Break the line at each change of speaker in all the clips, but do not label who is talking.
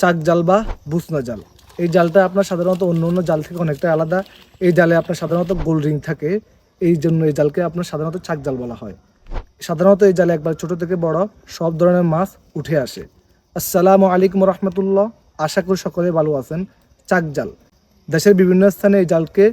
চাক জাল বা বুসনা জাল। এই জালটা আপনার সাধারণত অন্য অন্য জাল থেকে অনেকটা আলাদা। এই জালে আপনার সাধারণত গোল রিং থাকে। এই জন্য এই জালকে আপনার সাধারণত চাক জাল বলা হয়। সাধারণত এই জালে একবার ছোট থেকে বড় সব ধরনের মাছ উঠে আসে। আসসালামু আলাইকুম রহমতুল্লাহ। আশা করি সকলে ভালো আছেন। চাক জাল। দেশের বিভিন্ন স্থানে এই জালকে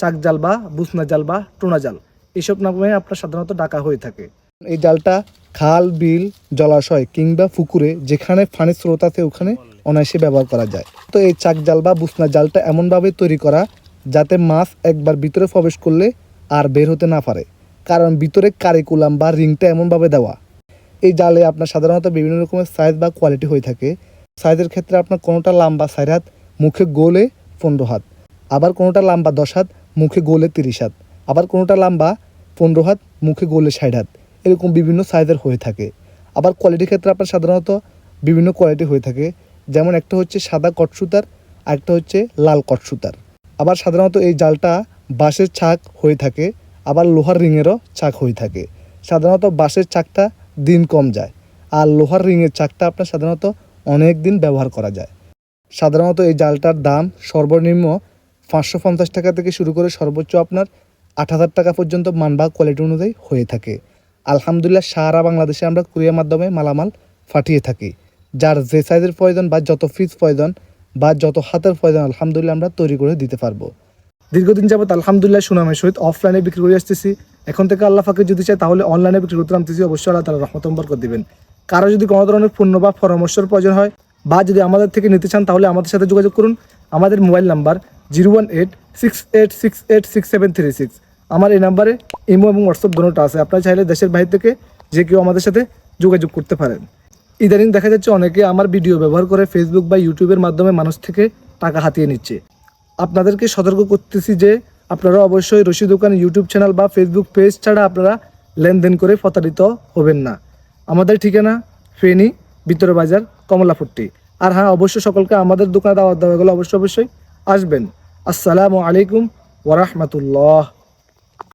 চাক জাল বা বুসনা জাল বা টোনা জাল। এইসব নামে আপনার সাধারণত ডাকা হয়ে থাকে। এই জালটা খাল, বিল, জলাশয় কিংবা পুকুরে যেখানে পানির স্রোত আছে, ওখানে অনায়াসে ব্যবহার করা যায়। তো এই চাক জাল বা বুসনা জালটা এমনভাবে তৈরি করা যাতে মাছ একবার ভিতরে প্রবেশ করলে আর বের হতে না পারে, কারণ ভিতরে কারিকুলাম বা রিংটা এমনভাবে দেওয়া। এই জালে আপনার সাধারণত বিভিন্ন রকমের সাইজ বা কোয়ালিটি হয়ে থাকে। সাইজের ক্ষেত্রে আপনার কোনোটা লম্বা চার হাত, মুখে গোলে পনেরো হাত। আবার কোনোটা লম্বা দশ হাত, মুখে গোলে তিরিশ হাত। আবার কোনোটা লম্বা পনেরো হাত, মুখে গোলে ষাট হাত। এরকম বিভিন্ন সাইজের হয়ে থাকে। আবার কোয়ালিটির ক্ষেত্রে আপনার সাধারণত বিভিন্ন কোয়ালিটি হয়ে থাকে। যেমন একটা হচ্ছে সাদা কটসুতার আর একটা হচ্ছে লাল কটসুতার আবার সাধারণত এই জালটা বাঁশের ছাক হয়ে থাকে, আবার লোহার রিংয়েরও ছাক হয়ে থাকে। সাধারণত বাঁশের চাকটা দিন কম যায়, আর লোহার রিংয়ের চাকটা আপনার সাধারণত অনেক দিন ব্যবহার করা যায়। সাধারণত এই জালটার দাম সর্বনিম্ন পাঁচশো পঞ্চাশ টাকা থেকে শুরু করে সর্বোচ্চ আপনার আট হাজার টাকা পর্যন্ত মান বা কোয়ালিটি অনুযায়ী হয়ে থাকে। আলহামদুলিল্লাহ সারা বাংলাদেশে আমরা কুরিয়ার মাধ্যমে মালামাল পাঠিয়ে থাকি। যার যে সাইজের প্রয়োজন বা যত পিস প্রয়োজন বা যত হাতের প্রয়োজন, আলহামদুলিল্লাহ আমরা তৈরি করে দিতে পারব। দীর্ঘদিন যাবত আলহামদুলিল্লাহ সুনামের সহিত অফলাইনে বিক্রি করে আসতেছি। এখন থেকে আল্লাহ ফাঁকে যদি চাই তাহলে অনলাইনে বিক্রি করতে নামতেছি। অবশ্যই আল্লাহ তালা রহমত বরকত দিবেন। কারও যদি কোনো ধরনের পণ্য বা পরামর্শের প্রয়োজন হয় বা যদি আমাদের থেকে নিতে চান তাহলে আমাদের সাথে যোগাযোগ করুন। আমাদের mobile number zero one eight six eight six eight six seven three six. আমার এই নাম্বারে ইমো এবং হোয়াটসঅ্যাপ দুটোটা আছে। আপনারা চাইলে দেশের বাইরে থেকে যে কেউ আমাদের সাথে যোগাযোগ করতে পারেন। ইদানিং দেখা যাচ্ছে অনেকে আমার ভিডিও ব্যবহার করে ফেসবুক বা ইউটিউবের মাধ্যমে মানুষ থেকে টাকা হাতিয়ে নিচ্ছে। আপনাদেরকে সতর্ক করতেছি যে আপনারা অবশ্যই রশি দোকান ইউটিউব চ্যানেল বা ফেসবুক পেজ ছাড়া আপনারা লেনদেন করে প্রতারিত হবেন না। আমাদের ঠিকানা ফেনী, ভিতরে বাজার, কমলাপুট্টি। আর হ্যাঁ অবশ্যই সকলকে আমাদের দোকানে দাওয়াত দেওয়া গেলে অবশ্যই অবশ্যই আসবেন। আসসালামু আলাইকুম ওরহমতুল্লাহ